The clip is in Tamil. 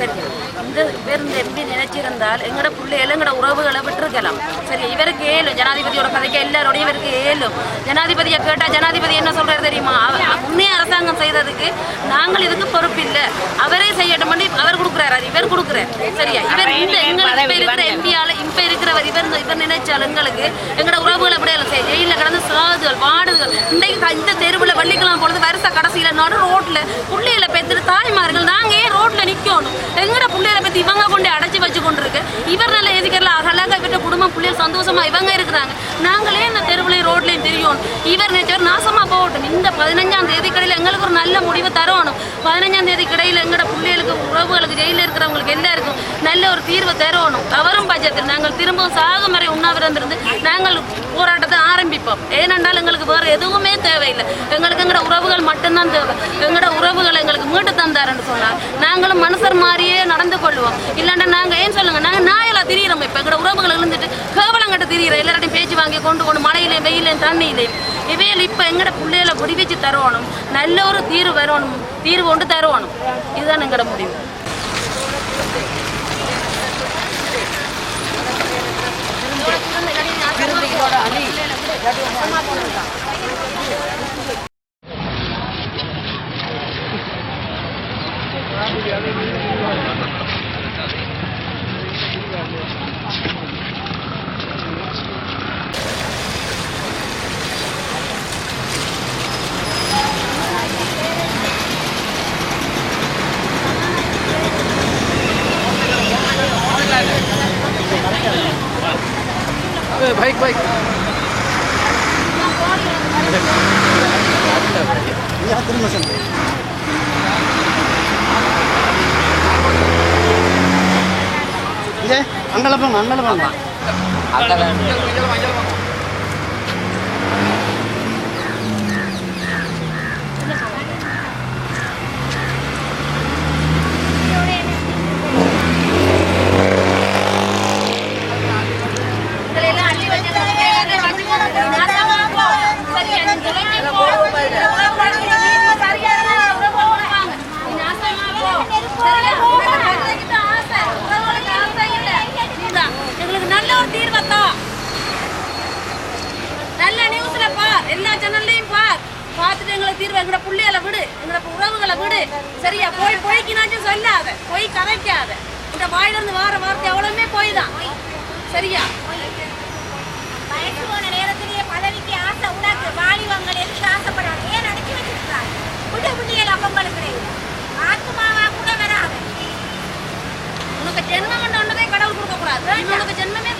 சரி. இந்த இந்த எம்பி நினைச்சிருந்தால் எங்கட பிள்ளைகள் எங்கட உறவுகளை விட்டுருக்கலாம். சரி இவருக்கு ஏலும் ஜனாதிபதியோட கதைக்கு எல்லாரோடையும் இவருக்கு ஏலும் ஜனாதிபதியை கேட்டா ஜனாதிபதி என்ன சொல்றாரு தெரியுமா? முன்னே அரசாங்கம் செய்ததுக்கு நாங்கள் இதுக்கு பொறுப்பு இல்லை அவரே செய்யட்டும் பண்ணி அவர் கொடுக்குறாரு. இவர் கொடுக்குறாரு. சரியா? இவர் இந்த எங்களுக்கு இப்ப இருக்கிற எம்பியால இப்ப இருக்கிறவர் இவர் இவர் நினைச்சால் எங்களுக்கு எங்கட உறவுகளை அப்படியே செய்ய ஜெயில கடந்து சாதுகள் வாடுகள். இன்றைக்கு இந்த தெருவில் வெள்ளிக்கிழமை பொழுது வருஷ கடைசியில நடு ரோட்ல புள்ளைகளை பெற்று தாய்மார்கள் நாங்க நிக்கணும். எங்கட பிள்ளைகளை பத்தி இவங்க கொண்டு அடைச்சி வச்சு கொண்டு இருக்கு இவர் நல்ல எதுக்கல அழகா இவர்கிட்ட குடும்பம் பிள்ளைகள் சந்தோஷமா இவங்க இருக்கிறாங்க. நாங்களே இந்த தெருவுலையும் ரோட்லையும் தெரியும் இவர் நினைச்சவர் நாசமா போகட்டும். இந்த பதினஞ்சாம் தேதி கடையில் எங்களுக்கு ஒரு நல்ல முடிவு தரணும். பதினஞ்சாம் தேதி கடையில் எங்கட பிள்ளைகளுக்கு உறவுகளுக்கு ஜெயிலில் இருக்கிறவங்களுக்கு எல்லாருக்கும் நல்ல ஒரு தீர்வு தரணும். அவரும் பட்சத்தில் நாங்கள் திரும்பவும் சாகும் வரை உண்ணாவிரம் இருந்து நாங்கள் போராட்டத்தை ஆரம்பிப்போம். ஏனென்றால் எங்களுக்கு வேறு எதுவுமே தேவையில்லை. எங்களுக்கு எங்களோட உறவுகள் மட்டும்தான் தேவை. எங்களோட உறவுகள் எங்களுக்கு மீட்டு தந்தாருன்னு சொன்னார் நாங்களும் மனுஷர் மாதிரியே நடந்து கொள்வோம். இல்லைன்னா நாங்கள் ஏன் சொல்லுங்க? நாங்கள் நாயெல்லாம் திரியிறோம் இப்போ. எங்களோட உறவுகளை இருந்துட்டு கேவலங்கட்ட திரியிறோம் எல்லார்ட்டையும் பேச்சு வாங்கி கொண்டு கொண்டு மழையிலையும் வெயிலையும் தண்ணியிலையும் இவையில் இப்போ எங்களோட பிள்ளைகளை வச்சு தரணும் நல்ல ஒரு தீர்வு வரணும் தீர்வு கொண்டு தரணும் இதுதான் எங்களோட முடிவு. बाइक बाइक यहाँ அங்கெல்லாம் போங்க அங்கெல்லாம் போங்க அங்கெல்லாம் எல்லா சேனல்லையும் பார் பார்த்துட்டு எங்களுக்கு தீர்வு எங்களோட புள்ளைகளை விடு எங்களோட உறவுகளை விடு. சரியா? போய் பொய்க்கினாச்சும் சொல்லாத. பொய் கதைக்காத. இந்த வாயிலிருந்து வார வார்த்தை எவ்வளவுமே பொய் தான் சரியா? வயசு போன நேரத்திலேயே பதவிக்கு ஆசை உனக்கு வாலிபங்கள் எதுக்கு ஆசைப்படுறாங்க ஏன் அடைச்சி வச்சிருக்காங்க புது புள்ளிகள் அப்பங்களுக்கு ஆத்மாவா கூட வராது. உனக்கு ஜென்மம் ஒன்றதே கடவுள் கொடுக்க கூடாது உனக்கு ஜென்மமே